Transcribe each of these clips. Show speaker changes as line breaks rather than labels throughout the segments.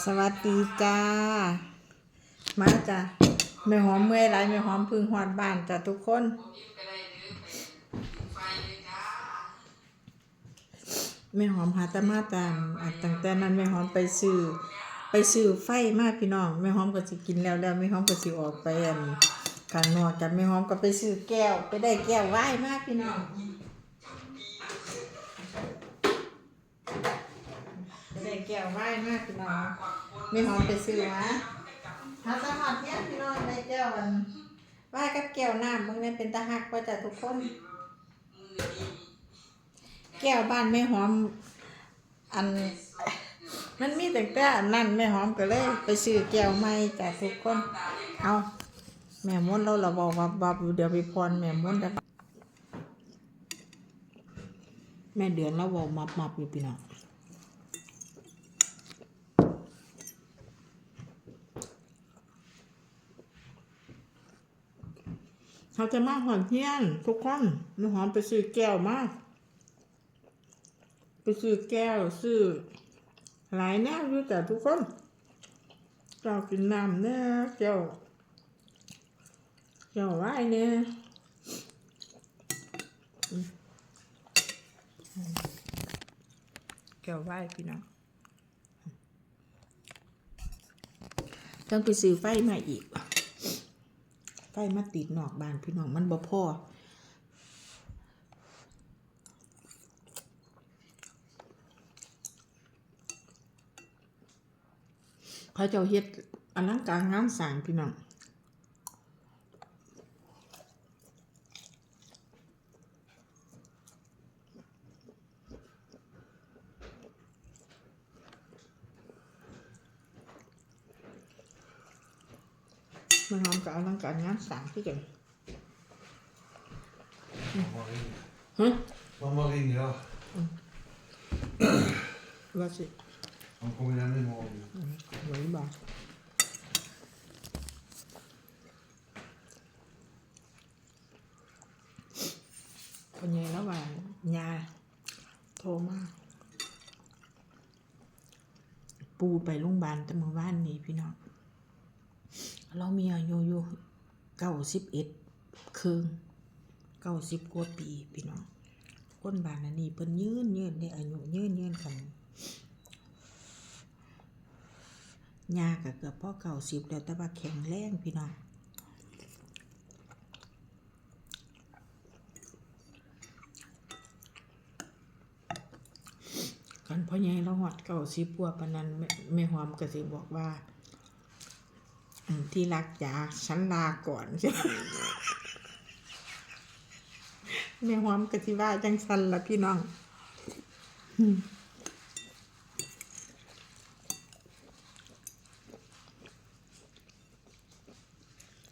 สวัสดีจ้า มาจ้ะแม่หอมเมื่อยไรแม่หอมพึ่งหอดบ้านจ้ะทุกคนแม่หอมหาแตมาตามอะตั้งแต่นั้นแม่หอมไปซื้อไปซื้อไฟมาพี่น้องแม่หอมก็สิกินแล้วแล้วแม่หอมก็สิออกไปอันข้างนอกกันแม่หอมก็ไปซื้อแก้ว ไปได้แก้วไหว้มากพี่น้องไปได้แก้วไว้มากพี่น้องแม่หอมไปซื้อมาหาสมัครเนี่ยพี่น้องได้แก้วอันไว้กับแก้วน้ำมันแม่นเป็นตาหักว่าจ้ะทุกคน แก้วบ้านแม่หอม อัน มันมีแต่แต่อันนั้นแม่หอมก็เลย ไปซื้อแก้วใหม่จากทุกคน เอาแม่ม้วนเราเราบอกว่าบับอยู่เดี๋ยวไปพรแม่ม้วนได้ปะแม่เดือนเราบอกมับมับอยู่พี่น้อง เขาจะมาหอนเที่ยนทุกคนแม่หอมไปซื้อแก้วมาก ไปซื้อแก้วซื้อหลายแนวอยู่แต่ทุกคนเจ้ากินน้ำเนี่ยแก้วแก้วไว้เนี่ยแก้วไว้พี่น้องต้องไปซื้อไฟมาอีก ไฟมาติดนอกบ้านพี่น้องมันบ่พอเขาเจ้าเฮ็ดอลังการงานสร้างพี่น้อง มันหอมกับอลังการงานสร้างที่กัน
Mamma ringer.
ฮะ
Mamma ringer, ja.
ว่าสิ
Han kommer hem imorgon.
ไว้บอกคนใหญ่แล้วว่ายาโทรมาปูไปโรงพยาบาลแต่เมื่อวานนี้พี่น้อง เรามีอายุอยู่เก้าสิบเอ็ดคืนเก้าสิบกว่าปีพี่น้องคนบ้านอันนี้เพิ่นยืนยืนได้อายุยืนยืนกันยาก็เกือบพ่อเก้าสิบแล้วแต่ว่าแข็งแรงพี่น้องกันพ่อใหญ่เราหอดเก่าสิปัวปานนั้นแม่แม่หอมก็สิบอกว่า ที่รักจ๋าฉันลาก่อนใช่ไหมแม่หอมก็สิว่าจังสันละพี่น้องอืม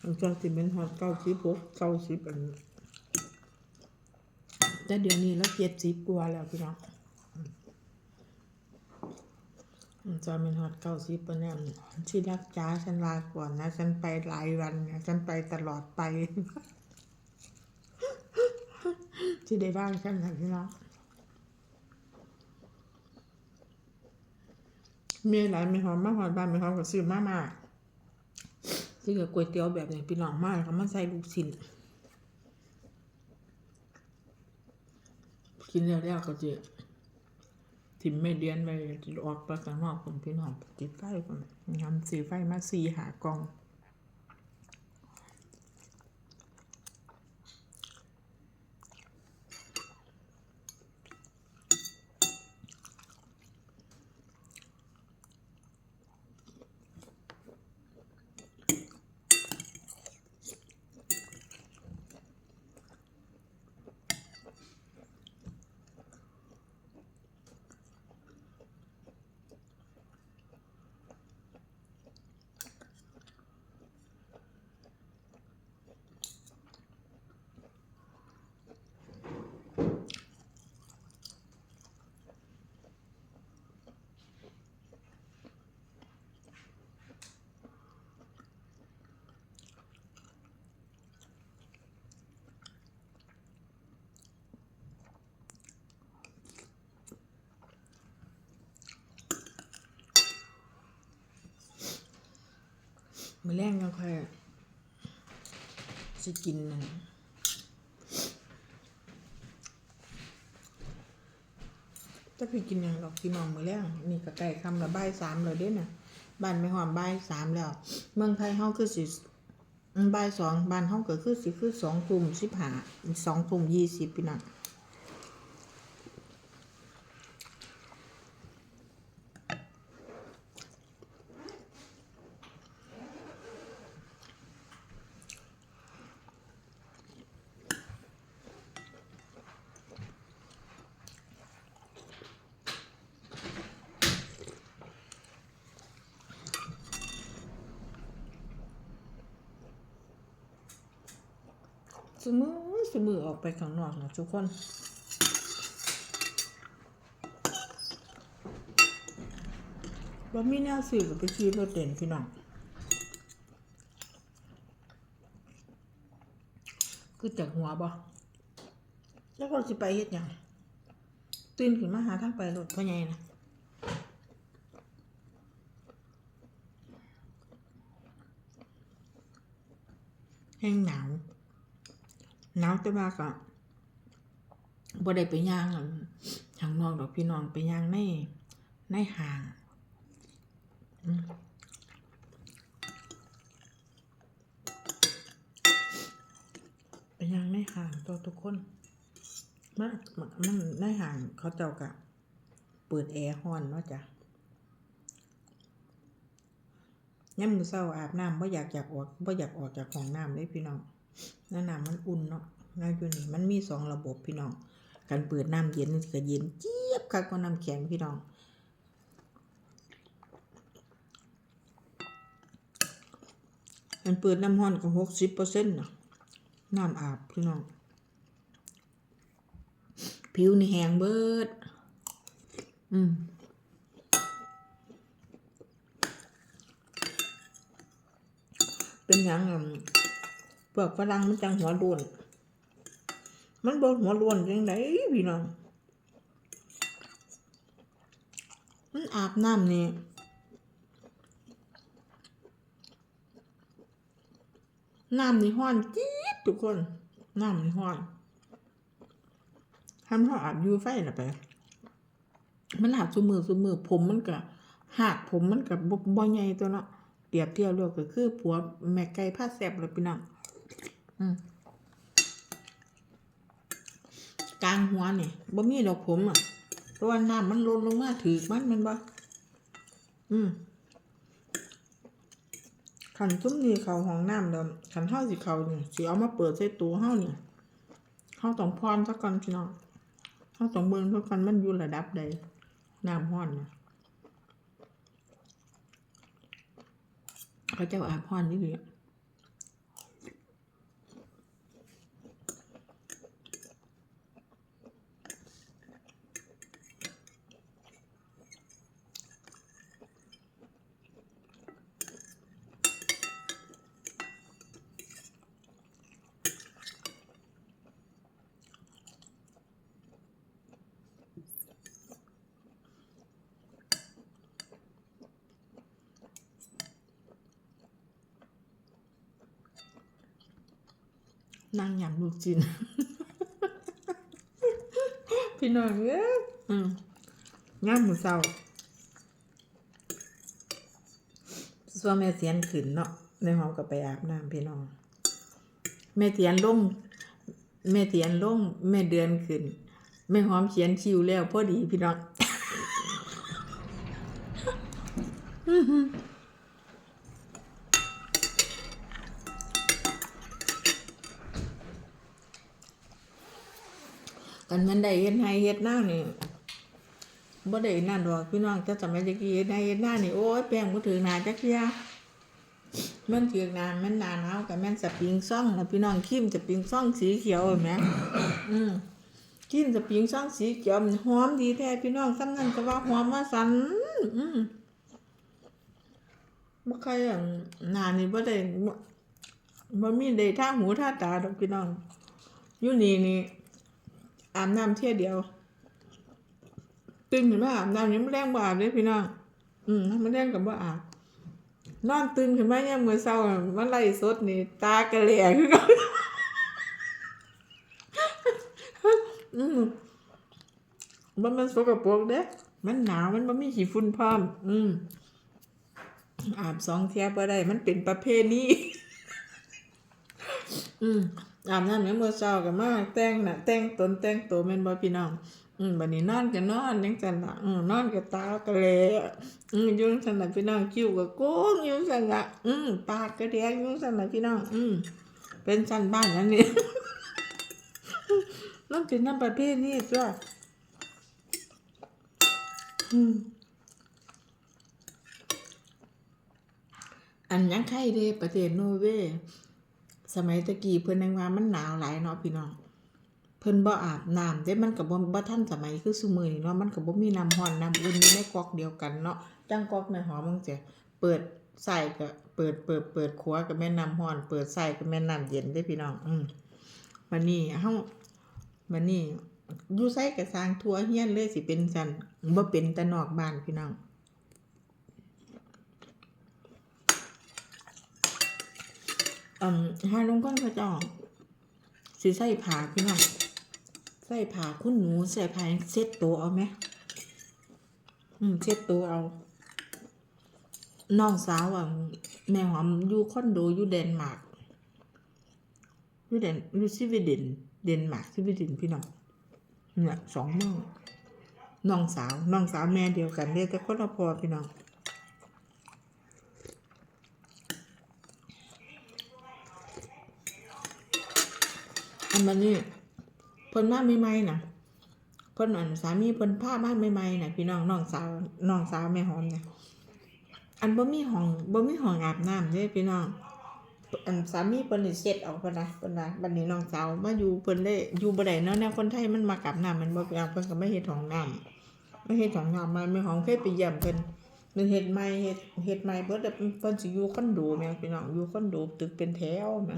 อันเจ้าสิเป็นหอดเก้าสิบหกเก้าสิบอันนี้แต่เดี๋ยวนี้แล้วเจ็ดสิบกว่าแล้วพี่น้อง จะเป็นฮอตเก้าสิบปะเนี่ยที่รักจ้าฉันลาก่อนนะ ฉันไปหลายวันนะฉันไปตลอดไป ที่ได้บ้างฉันนะพี่น้องมีหลายไม่หอมมากหอมบ้านไม่หอมกับซื้อมากมากซื้อกับก๋วยเตี๋ยวแบบนี้พี่น้องมากเขามาใส่ลูกชิ้นกินแล้วแล้วก็จะ ทิมไม่เดียนไปออกประกันหอกผมพี่น้องติดไฟคนงานสีไฟมาสีหากอง มื้อแรงยังค่อยสิกินนั่นถ้าพี่กินยังดอกพี่น้องมือแรงนี่ก็ใกล้ค่ำละบ่ายสามแล้วเด้น่ะบ้านไม่หอมบ่ายสามแล้ว เมืองไทยเฮาคือสิอืมบ่ายสองบ้านเฮาก็คือสิคือสองทุ่มสิบหาสองทุ่มยี่สิบพี่น้อง สมือสมือออกไปข้างนอกนะทุกคนว่มีแนวสื่อกับไปขี่รถเด่นพี่น้องคือจากหัวบ่แล้วก็สิไปเฮ็ดยังตื่นขึ้นมาหาทางไปรถพ่อใหญ่นะแห้งหนาว หนาวแต่ว่าก็บ่ได้ไปย่างอั่นทางนอกดอกพี่น้องไปย่างในในห้างไปย่างในห้างตัวทุกคนมันมันในห้างเขาเจ้ากะเปิดแอร์ฮอนเนาะจ้ะย่ำมือเศร้าอาบน้ำบ่อยากอยากออกบ่อยากออกจากห้องน้ำเลยพี่น้อง น้ำน้ำมันอุ่นเนาะน้ำอยู่นี่มันมีสองระบบพี่น้อง การเปิดน้ำเย็นก็เย็นเจี๊ยบคักกว่าน้ำแข็งพี่น้องมันเปิดน้ำห้อนก็หกสิบเปอร์เซ็นต์นะน้ำอาบพี่น้อง ผิวนี่แห้งเบิด อืมเป็นหยังอะ พวกฝรั่งมันจังหัวโล้วนมันบ่หัวโล้วนจังไดพี่น้อง มันอาบน้ำนี่น้ำนี่ห้อนจี๊ดทุกคน น้ำนี่ห้อนทำเขาอาบยูไฟน่ะไป มันอาบซุมือซุมือผมมันก็หักผมมันก็บบ่ใหญ่ตัวเนาะเปรียบเทียบแล้วก็คือผัวแม่ไก่ผ้าแซ่บเลยพี่น้อง กลางหัวนี่บ่มีดอกผมอะ เพราะว่าน้ำมันลดลงมาถือมันมันบ่อืมขันซุ้มนี่เขาห้องน้ำเดิมขันเฮาสิเขาเนี่ยสิเอามาเปิดใส่ตู้เฮานี่ยเฮาต้องพรซะก่อนพี่น้องเฮาต้องเบิ่งซะก่อนมันอยู่ระดับใดน้ำร้อนนะเขาเจ้าอาบร้อนนี่ดิ นั่งยำลูกจิน พี่น้องเอ้ยอืมย่ำหมูเศร้าส่วนแม่เสียนขึ้นเนาะในห้องก็ไปอาบน้ำพี่น้อง แม่เตียนลงแม่เตียนลงแม่เดือนขึ้นแม่หอมเขียนชิวแล้วพอดีพี่น้อง กันมันได้เฮ็ดให้เฮ็ดหน้านี่บ่ได้นั่นดอกพี่น้องแต่สมัยตะกี้เฮ็ดให้เฮ็ดหน้านี่โอ้ยแป้งบ่ถึงหน้าจักเที่ยมันถึงหน้ามันหน้าหนาวกับแม่นสปริงซ่องนะพี่น้องครีมสปริงซ่องสีเขียวเห็นไหมอืมครีมสปริงซ่องสีเขียวมันหอมดีแท้พี่น้องซ้ำนั้นก็ว่าหอมว่าสันอืมบ่ใครอย่างหน้านี่บ่ได้บ่บ่มีได้ท่าหูท่าตาดอกพี่น้องอยู่นี่นี่ อาบน้ำเที่ยเดียวตื่นขึ้นมาอาบน้ำยังไม่แรงบ่อาบเลยพี่น้องอืมไม่แรงกับบ่อาบนอนตื่นขึ้นมายามมื้อเช้าน่ะมาไล่สดนี่ ตากระแหลคือกันอืมมันมันสกปรกเด้มันหนาวมันบ่มีขี้ฝุ่นพร้อม อืมอาบสองเที่ยบ่ได้ มันเป็นประเพณีอืม อาบน้ำยามมื้อเช้าก็มากแต่งน่ะแต่งตนแต่งตัวแม่นบ่พี่น้อง อืมบัดนี้นอนก็นอนจังซั่นล่ะอืมนอนก็ตากระแลอืมยู่งซั่นล่ะพี่น้องคิ้วก็โกงยู่งซั่นล่ะอืมปากก็แดงยู่งซั่นล่ะพี่น้อง อืมเป็นชั้นบ้านนั่นนี่มันเป็นน้ำประเภทนี้จ้ะอืมอันยังไข่เด้ประเทศโนอร์เวย์ สมัยตะกี้เพิ่นยังว่ามันหนาวหลายเนาะพี่น้องเพิ่นบ่อาบน้ำเด้มันก็บ่บ่ทันสมัยคือซุมื้อนี้เนาะมันก็บ่มีน้ำร้อนน้ำอุ่นอยู่ในก๊อกเดียวกันเนาะจังก๊อกแม่หอมจังซี่เปิดใส่ก็เปิดเปิดเปิดครัวก็แม่น้ำร้อน เปิดใส่ก็แม่น้ำเย็นเด้พี่น้อง อืมวันนี้เฮาวันนี้อยู่ไสก็สร้างทั่วเฮียนเลยสิเป็นซั่นบ่เป็นแต่นอกบ้านพี่น้อง อืมหาลงก้นพระจ้าสิใส่ผาพี่น้องใส่ผาคุณหนูใส่ผาเซ็ตตัวเอาไหมอืมเซ็ตตัวเอาน้องสาวอะแม่หอมอยู่คอนโดอยู่เดนมาร์กอยู่เดนอยู่สวีเดนเดนมาร์กสวีเดนพี่น้องเนี่ยสองน้องน้องสาวน้องสาวแม่เดียวกันเรียกแต่คนละพอพี่น้อง อันมันนี่เพิ่นมาใหม่ๆนะเพิ่นอันสามีเพิ่นพามาใหม่ๆน่ะพี่น้องน้องสาวน้องสาวแม่หอมเนี่ยอันบ่มีห้องบ่มีห้องอาบน้ำเด้พี่น้องอันสามีเพิ่นนี่เสร็จออกเพิ่นนะเพิ่นนะบัดนี้น้องสาวมาอยู่เพิ่นเลยอยู่บ่ได้เนาะแนวคนไทยมันมาอาบน้ำมันบ่พี่น้องเพิ่นก็ไม่เฮ็ดห้องน้ำไม่เฮ็ดห้องน้ำมาแม่หอมเคยไปเยี่ยมเพิ่นมันเฮ็ดใหม่เฮ็ดเฮ็ดใหม่เบิดแล้วเพิ่นสิอยู่คอนโดแม่พี่น้องอยู่คอนโดตึกเป็นแถวแม่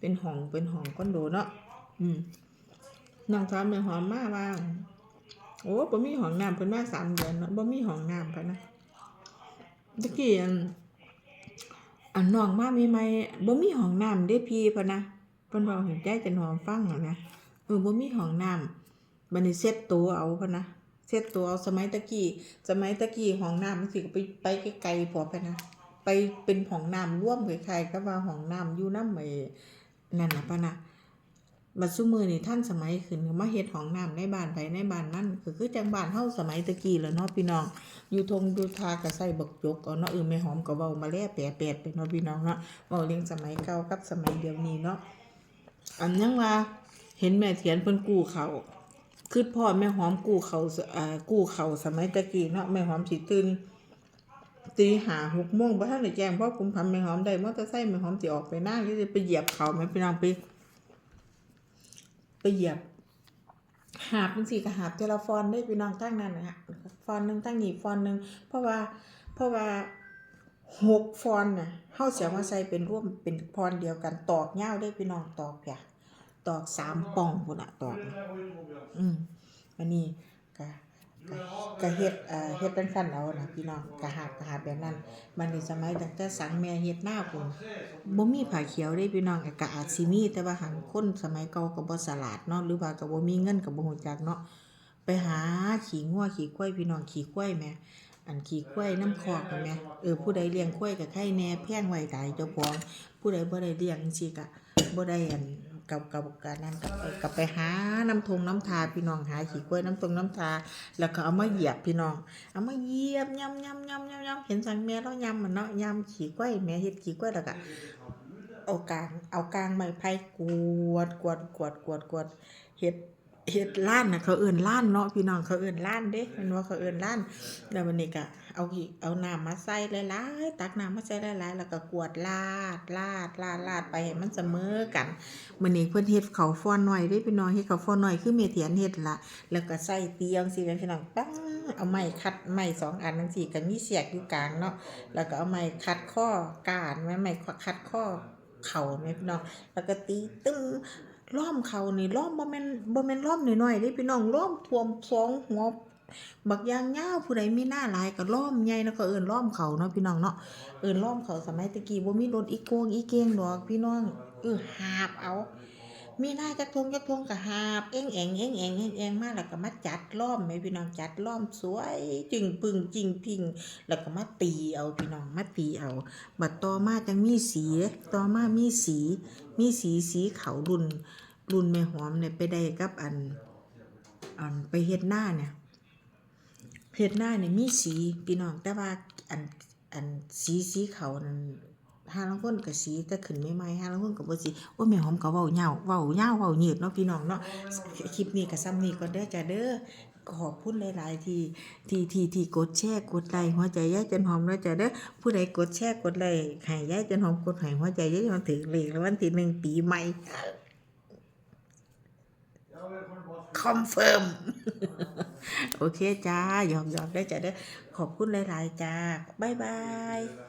เป็นห้องเป็นห้องคอนโดเนาะอืมน้องสาวแม่หอมมาว่าโอ้บ่มีห้องน้ำเพิ่นมาสามเดือนเนาะบ่มีห้องน้ำพะนะตะกี้อันอันน้องมาใหม่ๆบ่มีห้องน้ำเด้พี่พะนะเพิ่นเว้าให้ยายจันหอมฟังอะนะเออบ่มีห้องน้ำบัดนี้เซ็ตตัวเอาพะนะเซ็ตตัวเอาสมัยตะกี้สมัยตะกี้ห้องน้ำมันสิไปไปไกลๆพอพะนะ ไปเป็นห้องน้ำร่วมคล้ายๆกับว่าห้องน้ำอยู่นำไอ้ นั่นนะปะนะบัดซุมือนี่ท่านสมัยขึ้นมาเฮ็ดหองน้ำในบ้านไปในบ้านนั่นก็คือจังบ้านเฮาสมัยตะกี้แล้วเนาะพี่น้อง อยู่ทงอยู่ทาก็ใส่บักจกเอาเนาะเออแม่หอมก็เว้ามาแล่แปะแปดไปเนาะพี่น้องเนาะเว้าเรื่องสมัยเก่ากับสมัยเดี๋ยวนี้เนาะอันยังว่าเห็นแม่เถียนเพิ่นกู้เขาคือพ่อแม่หอมกู้เขาอ่ากู้เขาสมัยตะกี้เนาะแม่หอมสิตื่น ตีหาหกโมงบ่ทันได้แจ้งเพราะกุมพันแม่หอมได้มอเตอร์ไซค์แม่หอมสิออกไปหน้าอยู่สิไปเหยียบเขาแม่พี่น้องไปไปเหยียบ หาบจังซี่ก็หาบเทลฟอนได้พี่น้องทั้งนั้นนะฮะฟอนหนึ่งทั้งนี้ฟอนหนึ่งเพราะว่าเพราะว่าหกฟอนน่ะเฮาเสิเอามาใส่เป็นร่วมเป็นฟอนเดียวกันตอกยาได้พี่น้องตอกจ้ะตอกสามป่องพุ่นน่ะตอกอืมอันนี้ก็ ก็เฮ็ดเอ่อเฮ็ดเป็นขั้นเอานะพี่น้องก็หาบก็หาบแบบนั้นมันนี่สมัยตั้งแต่สังแม่เฮ็ดหน้าพุ่นบ่มีผ้าเขียวเด้พี่น้องก็อาจสิมีแต่ว่าหังคนสมัยเก่าก็บ่ฉลาดเนาะหรือว่าก็บ่มีเงินก็บ่ฮู้จักเนาะไปหาขี้งัวขี้ควายพี่น้องขี้ควายแม่อันขี้ควายน้ำคอกนั่นแหมเออผู้ใดเลี้ยงควายก็ไข่แหน่แพงไว้ตายเจ้าของผู้ใดบ่ได้เลี้ยงจังซี่ก็บ่ได้อัน กับกับการนั้นกับไปกับไปหาน้ำทงน้ำทาพี่น้องหาขี้ควยน้ำทงน้ำทา แล้วก็เอามาเหยียบพี่น้อง เอามาเหยียบยำยำยำยำยำเห็นสังแม่แล้วยำมันเนาะยำขี้ก้อยแม่เฮ็ดขี้ก้อยแล้วก็เอากลางเอากลางไม้ไผ่กวดกวดกวดกวดกวดเฮ็ดเฮ็ดล้านนะเขาเอิ้นล้านเนาะพี่น้องเขาเอิ้นล้านเด้มันว่าเขาเอิ้นล้านแล้ววันนี้ก็ เอาขี้เอาน้ำมาใส่หลายๆตักน้ำมาใส่หลายๆแล้วก็กวดลาดลาดลาดลาดไปให้มันเสมอกันมื้อนี้เพิ่นเฮ็ดข้าวฟ้อนหน้อยเด้พี่น้องเฮ็ดข้าวฟ้อนหน้อยคือแม่เถียนเฮ็ดละแล้วก็ใส่เตียงสิกันพี่น้องปังเอาไม้คัดไม้สองอันจังซี่ก็มีเสียกอยู่กลางเนาะแล้วก็เอาไม้คัดข้อก้านไม้ไม้คัดข้อเข่าแม่พี่น้องแล้วก็ตีตึ้งล้อมเขานี่ล้อมบ่แม่นบ่แม่นล้อมน้อยๆเด้พี่น้องล้อมท่วมสองหัว บักยางยาวผู้ใดมีหน้าหลายก็ล้อมใหญ่แล้วก็เอิ้นล้อมเขาเนาะพี่น้องเนาะเอิ้นล้อมเขาสมัยตะกี้บ่มีรถอีโกงอีเกงดอกพี่น้องเออหาบเอา มีหน้าจักทงจักทงก็หาบเอ็งแองเอ็งแองเอ็งแองมาแล้วก็มาจัดล้อมให้พี่น้องจัดล้อมสวยจึงปึงจริงพิงแล้วก็มาตีเอาพี่น้องมาตีเอา บัดต่อมาจังมีสีต่อมามีสี มีสีสีขาวรุ่นรุ่นแม่หอมเนี่ยไปได้กับอันอันไปเฮ็ดหน้าเนี่ย เฮ็ดหน้าเนี่ยมีสีพี่น้องแต่ว่าอันอันสีสีขาวนั้นห้าลางคนก็สีแต่ขึ้นใหม่ๆห้าลางคนก็บ่สีโอ้แม่หอมก็เว้าเหย้าเว้าเหย้าเว้ายืดเนาะพี่น้องเนาะคลิปนี้ก็ซ้ำนี้ก็เด้อจ้ะเด้อขอบคุณหลาย ๆ ที่ที่ที่ที่กดแชร์กดไลค์หัวใจยายจันหอมเนาะจ้ะเด้อผู้ใดกดแชร์กดไลค์ให้ยายจันหอมกดให้หัวใจยายจันหอมถึงเลขรางวัลที่หนึ่งปีใหม่ คอนเฟิร์ม โอเคจ้าหยอกหยอกได้จ้ะเด้อขอบคุณหลาย ๆ จ้า บ๊ายบาย